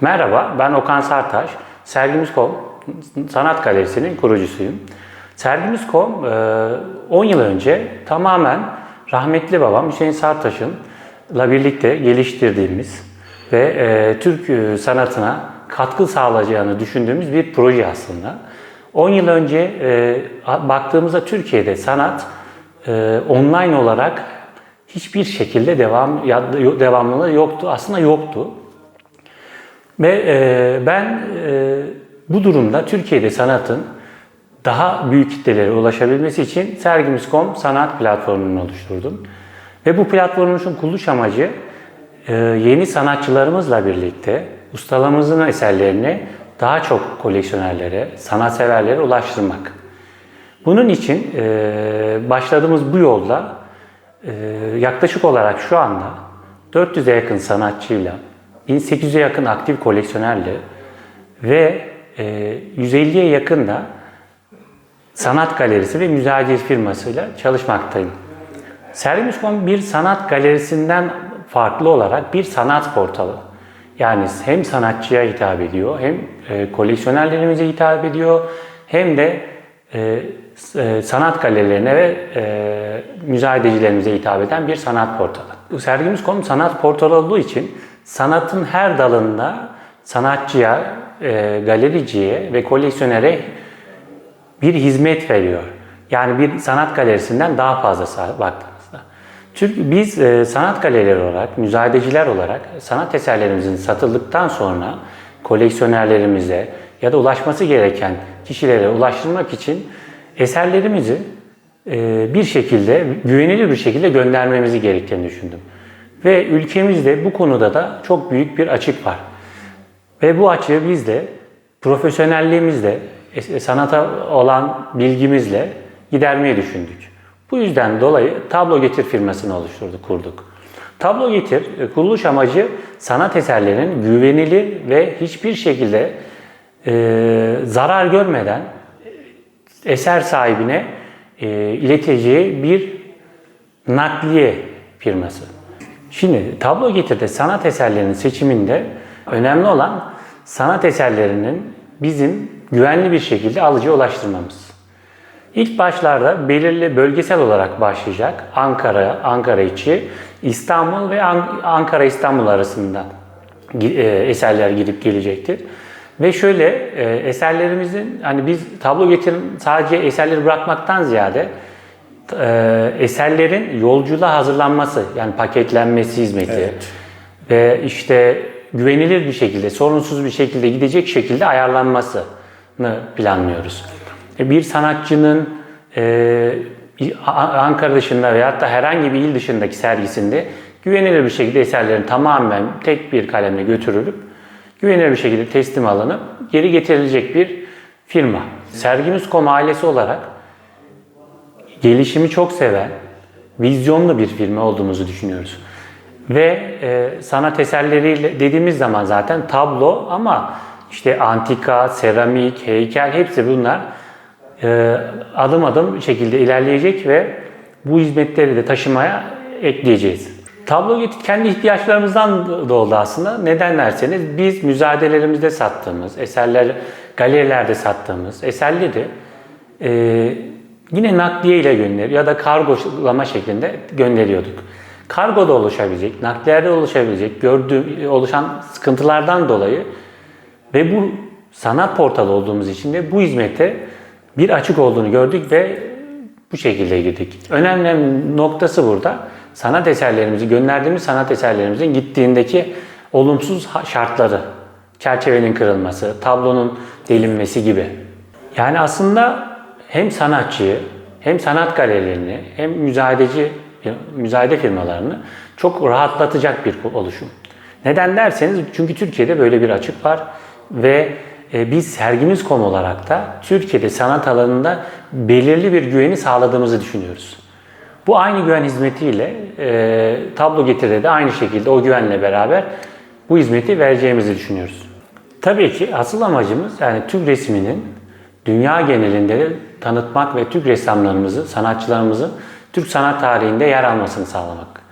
Merhaba, ben Okan Sartaş. Sergimiz.com Sanat Galerisi'nin kurucusuyum. Sergimiz.com e, 10 yıl önce tamamen rahmetli babam Hüseyin Sartaş'ınla birlikte geliştirdiğimiz ve e, Türk e, sanatına katkı sağlayacağını düşündüğümüz bir proje aslında. 10 yıl önce e, baktığımızda Türkiye'de sanat e, online olarak hiçbir şekilde devam devamlılığı yoktu. Aslında yoktu. Ve e, ben e, bu durumda Türkiye'de sanatın daha büyük kitlelere ulaşabilmesi için Sergimiz.com sanat platformunu oluşturdum. Ve bu platformun kuruluş amacı e, yeni sanatçılarımızla birlikte ustalarımızın eserlerini daha çok koleksiyonerlere, sanatseverlere ulaştırmak. Bunun için e, başladığımız bu yolda e, yaklaşık olarak şu anda 400'e yakın sanatçıyla, 1800'e yakın aktif koleksiyonerle ve e, 150'ye yakın da sanat galerisi ve müzayedeci firmasıyla çalışmaktayım. Sergimiz.com bir sanat galerisinden farklı olarak bir sanat portalı. Yani hem sanatçıya hitap ediyor, hem e, koleksiyonerlerimize hitap ediyor, hem de e, e, sanat galerilerine ve e, müzayedecilerimize hitap eden bir sanat portalı. Sergimiz.com sanat portalı olduğu için sanatın her dalında sanatçıya, e, galericiye ve koleksiyonere bir hizmet veriyor. Yani bir sanat galerisinden daha fazla baktığımızda. Çünkü biz e, sanat galerileri olarak, müzayedeciler olarak sanat eserlerimizin satıldıktan sonra koleksiyonerlerimize ya da ulaşması gereken kişilere ulaştırmak için eserlerimizi e, bir şekilde, güvenilir bir şekilde göndermemizi gerektiğini düşündüm. Ve ülkemizde bu konuda da çok büyük bir açık var. Ve bu açığı biz de profesyonelliğimizle, sanata olan bilgimizle gidermeyi düşündük. Bu yüzden dolayı Tablo Getir firmasını oluşturduk, kurduk. Tablo Getir kuruluş amacı sanat eserlerinin güvenilir ve hiçbir şekilde e, zarar görmeden eser sahibine e, ileteceği bir nakliye firması. Şimdi tablo getirde sanat eserlerinin seçiminde önemli olan sanat eserlerinin bizim güvenli bir şekilde alıcıya ulaştırmamız. İlk başlarda belirli bölgesel olarak başlayacak Ankara, Ankara içi, İstanbul ve Ankara İstanbul arasında e, eserler gidip gelecektir. Ve şöyle e, eserlerimizin hani biz tablo getirin sadece eserleri bırakmaktan ziyade e, eserlerin yolculuğa hazırlanması yani paketlenmesi hizmeti Evet. ve işte güvenilir bir şekilde, sorunsuz bir şekilde gidecek şekilde ayarlanmasını planlıyoruz. E, bir sanatçının e, Ankara dışında veyahut da herhangi bir il dışındaki sergisinde güvenilir bir şekilde eserlerin tamamen tek bir kalemle götürülüp güvenilir bir şekilde teslim alınıp geri getirilecek bir firma. Sergimiz.com ailesi olarak gelişimi çok seven, vizyonlu bir firma olduğumuzu düşünüyoruz. Ve e, sanat eserleriyle dediğimiz zaman zaten tablo ama işte antika, seramik, heykel hepsi bunlar e, adım adım şekilde ilerleyecek ve bu hizmetleri de taşımaya ekleyeceğiz. Tablo kendi ihtiyaçlarımızdan doğdu aslında. Neden derseniz biz müzayedelerimizde sattığımız, eserler galerilerde sattığımız eserleri e, yine nakliye ile gönder ya da kargolama şeklinde gönderiyorduk. Kargo da oluşabilecek, nakliyerde oluşabilecek, gördüğü, oluşan sıkıntılardan dolayı ve bu sanat portalı olduğumuz için de bu hizmete bir açık olduğunu gördük ve bu şekilde girdik. Önemli noktası burada sanat eserlerimizi, gönderdiğimiz sanat eserlerimizin gittiğindeki olumsuz şartları, çerçevenin kırılması, tablonun delinmesi gibi. Yani aslında hem sanatçıyı, hem sanat galerilerini, hem müzayedeci, müzayede firmalarını çok rahatlatacak bir oluşum. Neden derseniz çünkü Türkiye'de böyle bir açık var ve e, biz sergimiz.com olarak da Türkiye'de sanat alanında belirli bir güveni sağladığımızı düşünüyoruz. Bu aynı güven hizmetiyle e, tablo getirde de aynı şekilde o güvenle beraber bu hizmeti vereceğimizi düşünüyoruz. Tabii ki asıl amacımız yani Türk resminin dünya genelinde de tanıtmak ve Türk ressamlarımızı, sanatçılarımızın Türk sanat tarihinde yer almasını sağlamak.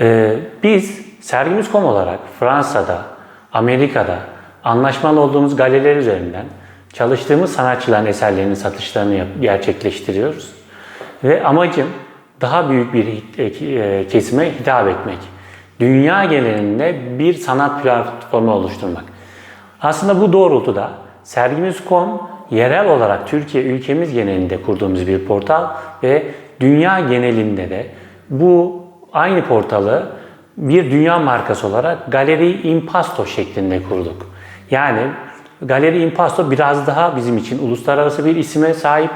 E, biz sergimiz.com olarak Fransa'da, Amerika'da anlaşmalı olduğumuz galeriler üzerinden çalıştığımız sanatçıların eserlerinin satışlarını gerçekleştiriyoruz. Ve amacım daha büyük bir hit- e, kesime hitap etmek. Dünya genelinde bir sanat platformu oluşturmak. Aslında bu doğrultuda sergimiz.com yerel olarak Türkiye ülkemiz genelinde kurduğumuz bir portal ve dünya genelinde de bu aynı portalı bir dünya markası olarak Galeri Impasto şeklinde kurduk. Yani Galeri Impasto biraz daha bizim için uluslararası bir isime sahip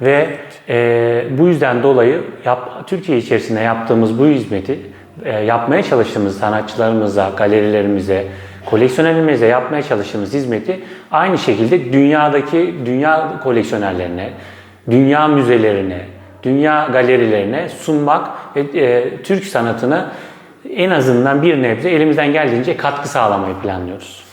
ve e, bu yüzden dolayı yap, Türkiye içerisinde yaptığımız bu hizmeti e, yapmaya çalıştığımız sanatçılarımıza, galerilerimize, koleksiyonerimize yapmaya çalıştığımız hizmeti aynı şekilde dünyadaki dünya koleksiyonerlerine, dünya müzelerine, dünya galerilerine sunmak ve e, Türk sanatını en azından bir nebze elimizden geldiğince katkı sağlamayı planlıyoruz.